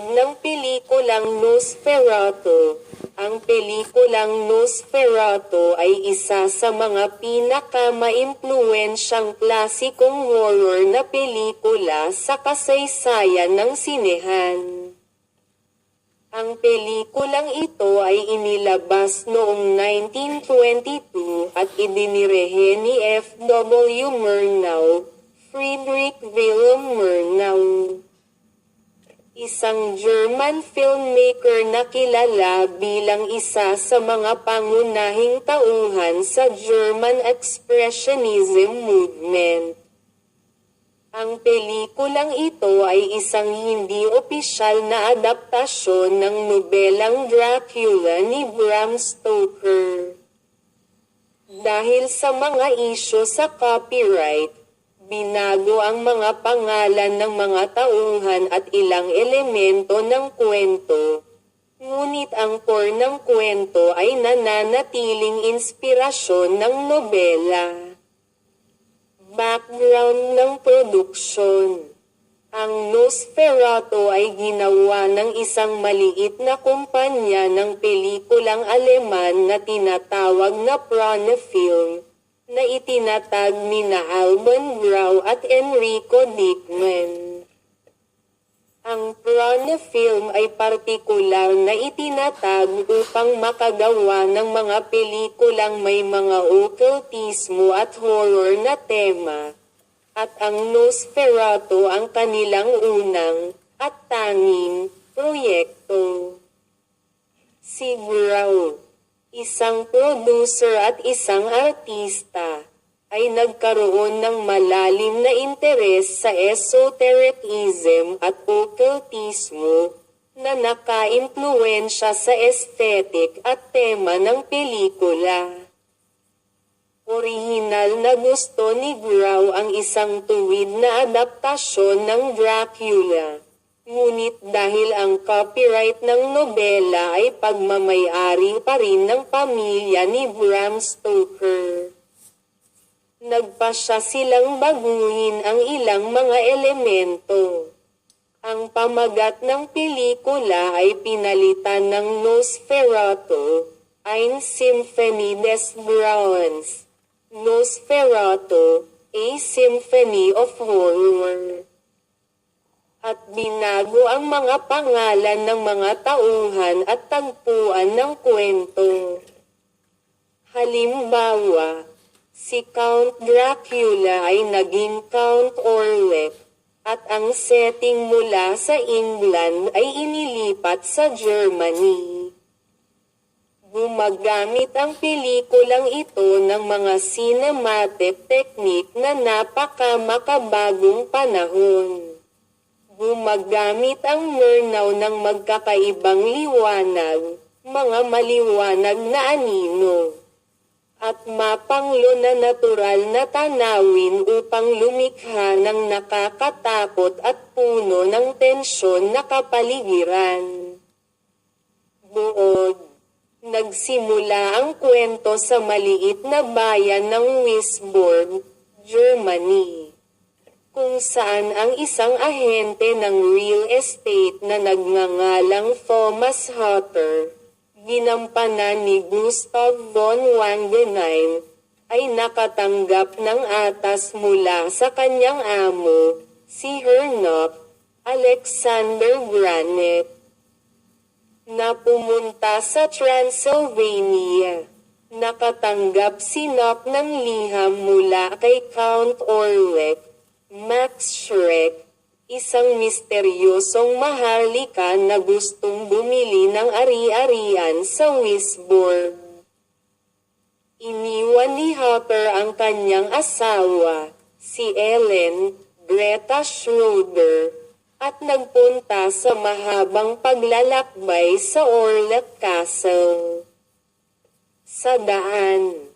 Tinatawag ng pelikulang Nosferatu. Ang pelikulang Nosferatu ay isa sa mga pinaka-maimpluwensyang klasikong horror na pelikula sa kasaysayan ng sinehan. Ang pelikulang ito ay inilabas noong 1922 at idinirehe ni F.W. Murnau, Friedrich Wilhelm Murnau. Isang German filmmaker na kilala bilang isa sa mga pangunahing tauhan sa German Expressionism movement. Ang pelikulang ito ay isang hindi opisyal na adaptasyon ng nobelang Dracula ni Bram Stoker. Dahil sa mga isyo sa copyright, binago ang mga pangalan ng mga tauhan at ilang elemento ng kwento. Ngunit ang core ng kwento ay nananatiling inspirasyon ng nobela. Background ng produksyon Ang Nosferatu ay ginawa ng isang maliit na kumpanya ng pelikulang Aleman na tinatawag na Pronafilm, na itinatag ni na Alban Grau at Enrico Dickman. Ang Pronafilm ay partikular na itinatag upang makagawa ng mga pelikulang may mga occultismo at horror na tema. At ang Nosferatu ang kanilang unang, at tanging, proyekto. Si Grau, isang producer at isang artista, ay nagkaroon ng malalim na interes sa esotericism at occultismo, na naka-impluensya sa aesthetic at tema ng pelikula. Orihinal na gusto ni Grau ang isang tuwid na adaptasyon ng Dracula. Ngunit dahil ang copyright ng nobela ay pagmamayari pa rin ng pamilya ni Bram Stoker. Nagpasya silang baguhin ang ilang mga elemento. Ang pamagat ng pelikula ay pinalitan ng Nosferatu, Ein Symphony des Grauens. Nosferatu, A Symphony of Horror. Binago ang mga pangalan ng mga tauhan at tagpuan ng kwento. Halimbawa, si Count Dracula ay naging Count Orlek, at ang setting mula sa England ay inilipat sa Germany. Gumagamit ang pelikulang ito ng mga cinematic technique na napaka-makabagong panahon. Gumagamit ang Murnau ng magkakaibang liwanag, mga maliwanag na anino at mapanglo na natural na tanawin upang lumikha ng nakakatakot at puno ng tensyon na kapaligiran. Buod, nagsimula ang kwento sa maliit na bayan ng Wisborg, Germany, kung saan ang isang ahente ng real estate na nagngangalang Thomas Hutter, ginampanan ni Gustav von Wangenheim, ay nakatanggap ng atas mula sa kanyang amo, si Hernop, Alexander Granet, na pumunta sa Transylvania. Nakatanggap si Nop ng liham mula kay Count Orlek, Max Schreck, isang misteryosong maharlika na gustong bumili ng ari-arian sa Wisborg. Iniwan ni Hopper ang kanyang asawa, si Ellen, Greta Schroeder, at nagpunta sa mahabang paglalakbay sa Orlek Castle. Sa daan,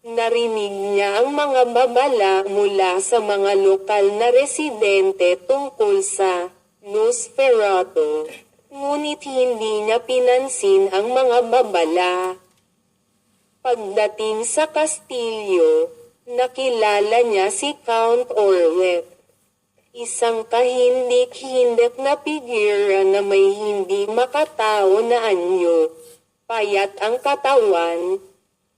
Narinig niya ang mga babala mula sa mga lokal na residente tungkol sa Nosferatu, ngunit hindi niya pinansin ang mga babala. Pagdating sa kastilyo, nakilala niya si Count Orwell. Isang kahindik-hindik na figura na may hindi makatao na anyo. Payat ang katawan,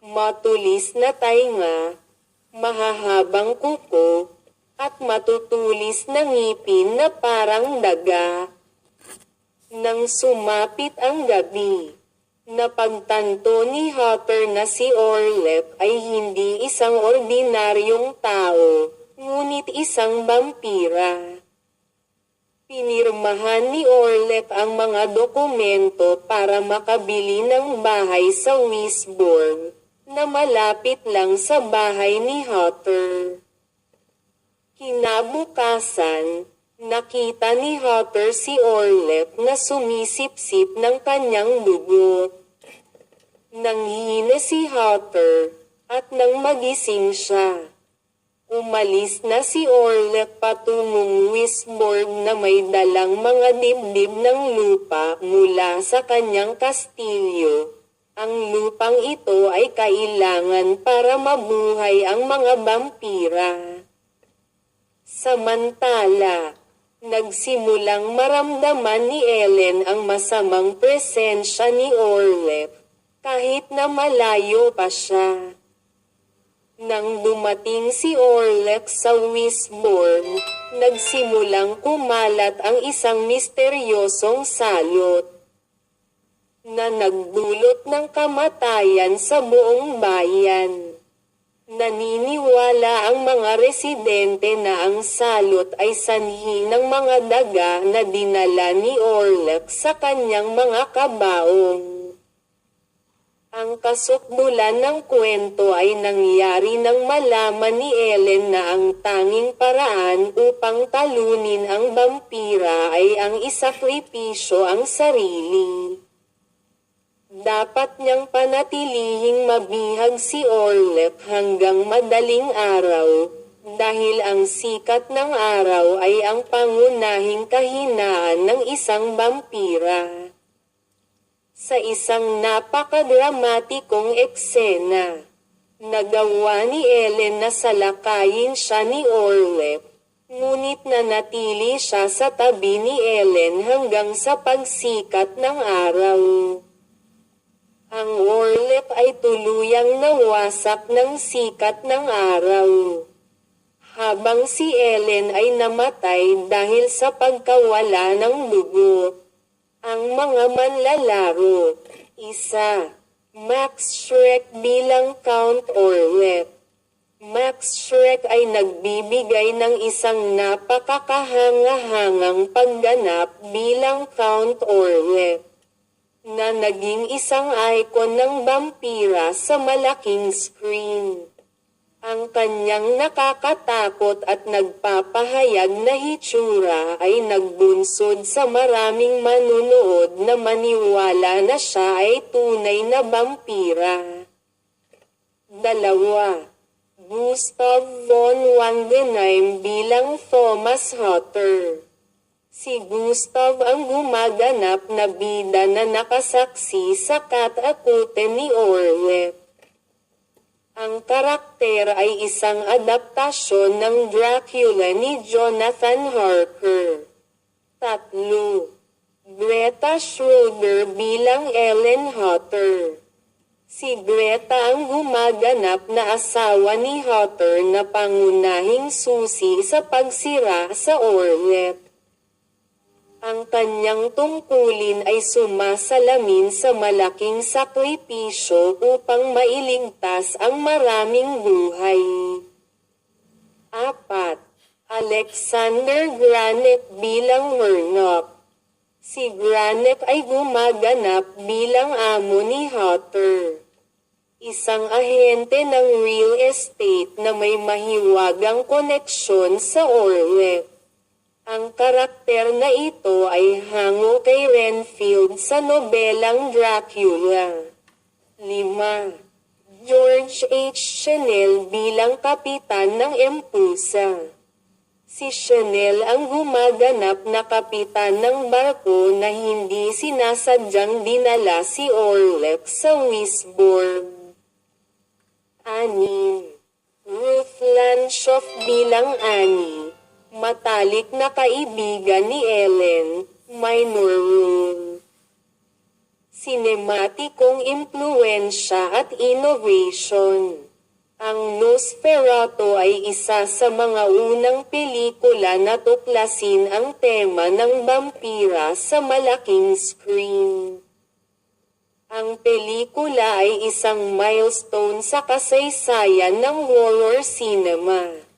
matulis na tainga, mahahabang kuko, at matutulis na ngipin na parang daga. Nang sumapit ang gabi, napagtanto ni Hopper na si Orlep ay hindi isang ordinaryong tao, ngunit isang vampira. Pinirmahan ni Orlep ang mga dokumento para makabili ng bahay sa Wisborne, na malapit lang sa bahay ni Hopper. Kinabukasan, nakita ni Hopper si Orlep na sumisip-sip ng kanyang dugo. Nanghihina si Hopper, at nang magising siya. Umalis na si Orlep patungong Wisborne na may dalang mga dibdib ng lupa mula sa kanyang kastilyo. Ang lupang ito ay kailangan para mabuhay ang mga vampira. Samantala, nagsimulang maramdaman ni Ellen ang masamang presensya ni Orlep, kahit na malayo pa siya. Nang dumating si Orlep sa Wisborne, nagsimulang kumalat ang isang misteryosong salot na nagdulot ng kamatayan sa buong bayan. Naniniwala ang mga residente na ang salot ay sanhi ng mga daga na dinala ni Orlek sa kanyang mga kabaong. Ang kasukdulan ng kwento ay nangyari nang malaman ni Ellen na ang tanging paraan upang talunin ang vampira ay ang isakripisyo ang sarili. Dapat niyang panatilihing mabihag si Orlep hanggang madaling araw, dahil ang sikat ng araw ay ang pangunahing kahinaan ng isang vampira. Sa isang napakadramatikong eksena, nagawa ni Ellen na salakayin siya ni Orlep, ngunit nanatili siya sa tabi ni Ellen hanggang sa pagsikat ng araw. Tuluyang nawasak ng sikat ng araw. Habang si Ellen ay namatay dahil sa pagkawala ng dugo. Ang mga manlalaro. Isa. Max Shrek bilang Count Orlep. Max Shrek ay nagbibigay ng isang napakakahanga-hangang pagganap bilang Count Orlep na naging isang icon ng vampira sa malaking screen. Ang kanyang nakakatakot at nagpapahayag na hitsura ay nagbunsod sa maraming manunood na maniwala na siya ay tunay na vampira. Dalawa. Gustav von Wangenheim bilang Thomas Hutter. Si Gustav ang gumaganap na bida na nakasaksi sa katakutan ni Orwell. Ang karakter ay isang adaptasyon ng Dracula ni Jonathan Harker. Tatlo. Greta Schroeder bilang Ellen Hutter. Si Greta ang gumaganap na asawa ni Hutter na pangunahing susi sa pagsira sa Orlet. Ang kanyang tungkulin ay sumasalamin sa malaking sakripisyo upang mailigtas ang maraming buhay. 4. Alexander Granek bilang Murnock Si Granek ay gumaganap bilang amo ni Hutter. Isang ahente ng real estate na may mahiwagang koneksyon sa Orwell. Ang karakter na ito ay hango kay Renfield sa nobelang Dracula. 5. George H. Chanel bilang kapitan ng Empusa. Si Chanel ang gumaganap na kapitan ng barko na hindi sinasadyang dinala si Orlek sa Wisborne. 6. Ruth Lanshoff bilang Annie. Matalik na kaibigan ni Ellen, minor role. Sinematikong impluensya at innovation. Ang Nosferatu ay isa sa mga unang pelikula na tuklasin ang tema ng vampira sa malaking screen. Ang pelikula ay isang milestone sa kasaysayan ng horror cinema.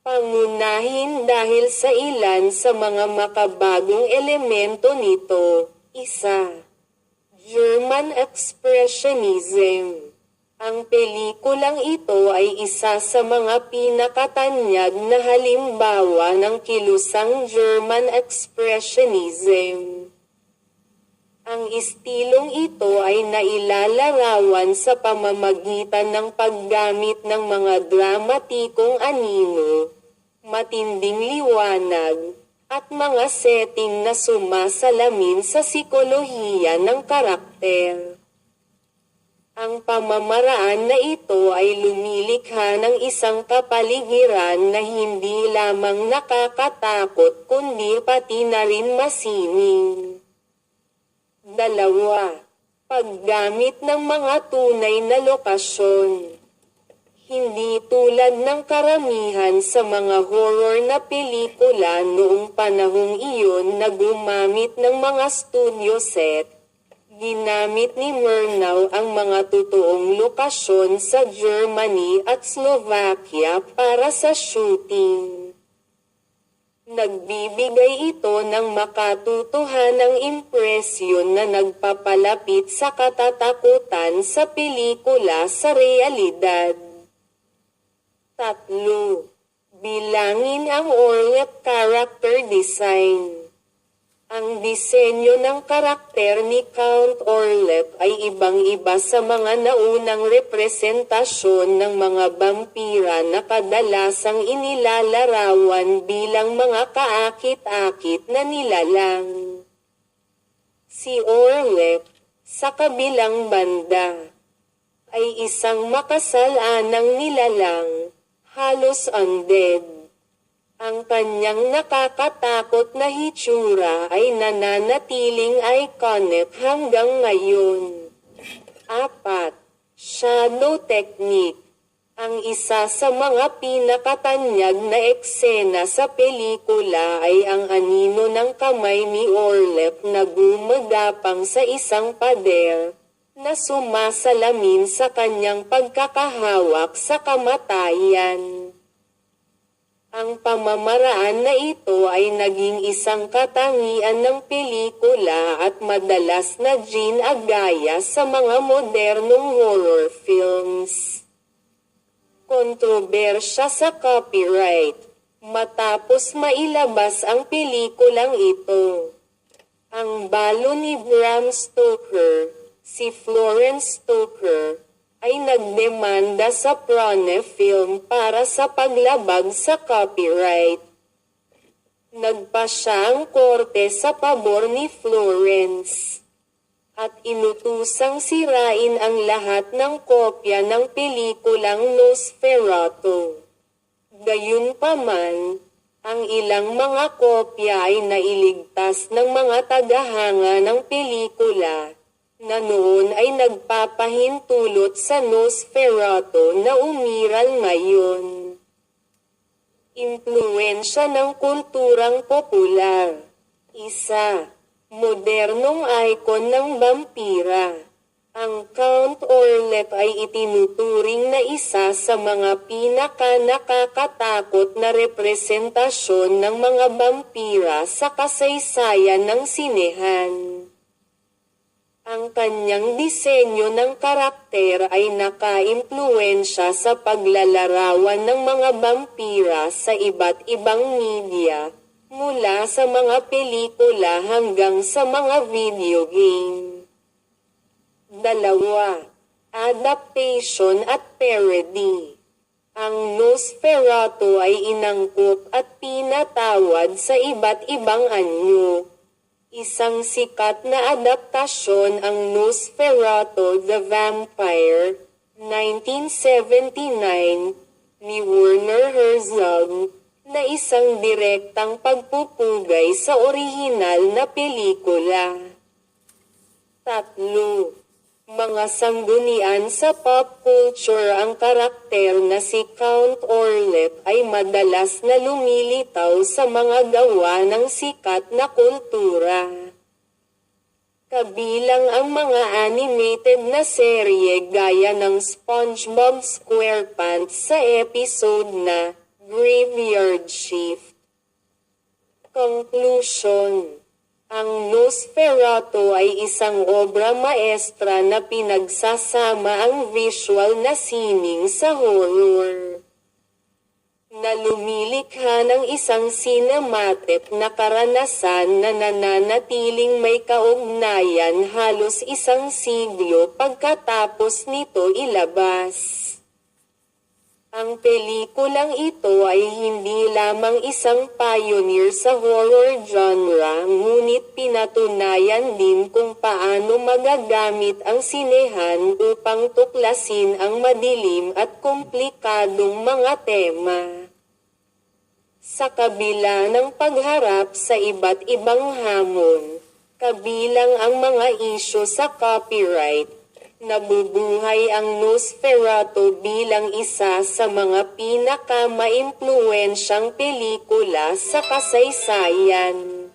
Pangunahin dahil sa ilan sa mga makabagong elemento nito. Isa, German Expressionism. Ang pelikulang ito ay isa sa mga pinakatanyag na halimbawa ng kilusang German Expressionism. Ang istilong ito ay nailalarawan sa pamamagitan ng paggamit ng mga dramatikong anino, matinding liwanag, at mga setting na sumasalamin sa sikolohiya ng karakter. Ang pamamaraan na ito ay lumilikha ng isang kapaligiran na hindi lamang nakakatakot kundi pati na rin masining. Dalawa, paggamit ng mga tunay na lokasyon. Hindi tulad ng karamihan sa mga horror na pelikula noong panahong iyon na gumamit ng mga studio set. Ginamit ni Murnau ang mga totoong lokasyon sa Germany at Slovakia para sa shooting. Nagbibigay ito ng makatutuhanang impresyon na nagpapalapit sa katatakutan sa pelikula sa realidad. Tatlo. Bilangin ang Orlet character design. Ang disenyo ng karakter ni Count Orlep ay ibang-iba sa mga naunang representasyon ng mga vampira na kadalasang inilalarawan bilang mga kaakit-akit na nilalang. Si Orlep, sa kabilang banda, ay isang makasalanang nilalang, halos undead. Ang kanyang nakakatakot na hitsura ay nananatiling iconic hanggang ngayon. 4. Shadow Technique Ang isa sa mga pinakatanyag na eksena sa pelikula ay ang anino ng kamay ni Orlep na gumagapang sa isang pader, na sumasalamin sa kanyang pagkakahawak sa kamatayan. Ang pamamaraan na ito ay naging isang katangian ng pelikula at madalas na ginagaya sa mga modernong horror films. Kontrobersya sa copyright Matapos mailabas ang pelikulang ito, ang balo ni Bram Stoker, si Florence Stoker, ay nagdemanda sa Prone Film para sa paglabag sa copyright. Nagpa siya korte sa pabor ni Florence at inutusang sirain ang lahat ng kopya ng pelikulang Nosferatu. Gayunpaman, ang ilang mga kopya ay nailigtas ng mga tagahanga ng pelikula na noon ay nagpapahintulot sa Nosferatu na umiral ngayon. Impluensya ng kulturang popular. Isa, modernong icon ng vampira. Ang Count Orlep ay itinuturing na isa sa mga pinaka-nakakatakot na representasyon ng mga vampira sa kasaysayan ng sinehan. Ang kanyang disenyo ng karakter ay nakaimpluensya sa paglalarawan ng mga vampira sa iba't ibang media, mula sa mga pelikula hanggang sa mga video game. Dalawa, adaptation at parody. Ang Nosferatu ay inangkop at pinatawad sa iba't ibang anyo Isang sikat na adaptasyon ang Nosferatu the Vampire, 1979, ni Werner Herzog, na isang direktang pagpupugay sa orihinal na pelikula. Tatlo. Mga sanggunian sa pop culture ang karakter na si Count Orlep ay madalas na lumilitaw sa mga gawa ng sikat na kultura. Kabilang ang mga animated na serye gaya ng SpongeBob SquarePants sa episode na Graveyard Shift. Conclusion Ang Nosferatu ay isang obra maestra na pinagsasama ang visual na sining sa horror na lumilikha ng isang cinematic na karanasan na nananatiling may kaugnayan halos isang siglo pagkatapos nito ilabas. Ang pelikulang ito ay hindi lamang isang pioneer sa horror genre ngunit pinatunayan din kung paano magagamit ang sinehan upang tuklasin ang madilim at komplikadong mga tema. Sa kabila ng pagharap sa iba't ibang hamon, kabilang ang mga isyo sa copyright, nabubuhay ang Nosferatu bilang isa sa mga pinakamaimpluwensyang pelikula sa kasaysayan.